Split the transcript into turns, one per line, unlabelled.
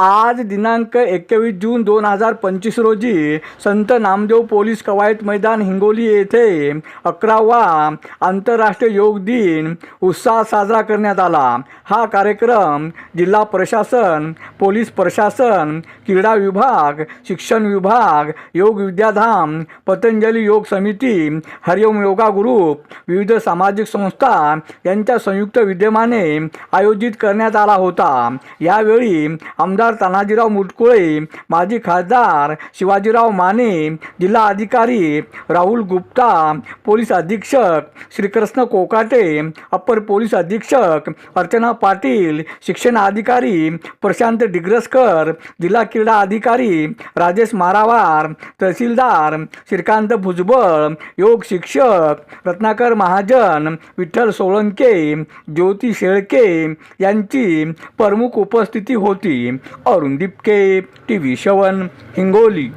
आज दिनांक एकवीस जून दोन हजार पंचवीस रोजी संत नामदेव पोलीस कवायत मैदान हिंगोली येथे अकरावा आंतरराष्ट्रीय योग दिन उत्साहात साजरा करण्यात आला. हा कार्यक्रम जिल्हा प्रशासन पोलीस प्रशासन क्रीडा विभाग शिक्षण विभाग योग विद्याधाम पतंजली योग समिती हरिओम योगा ग्रुप विविध सामाजिक संस्था यांच्या संयुक्त विद्यमाने आयोजित करण्यात आला होता. यावेळी आमदार तानाजीराव मुटकुळे माजी खासदार शिवाजीराव माने जिल्हा अधिकारी राहुल गुप्ता पोलीस अधीक्षक श्रीकृष्ण कोकाटे अप्पर पोलीस अधीक्षक अर्चना पाटील शिक्षण अधिकारी प्रशांत डिग्रसकर जिल्हा क्रीडा अधिकारी राजेश मारावार तहसीलदार श्रीकांत भुजबळ योग शिक्षक रत्नाकर महाजन विठ्ठल सोळंके ज्योती शेळके यांची प्रमुख उपस्थिती होती. अरुण दिपके टी व्ही शवन हिंगोली.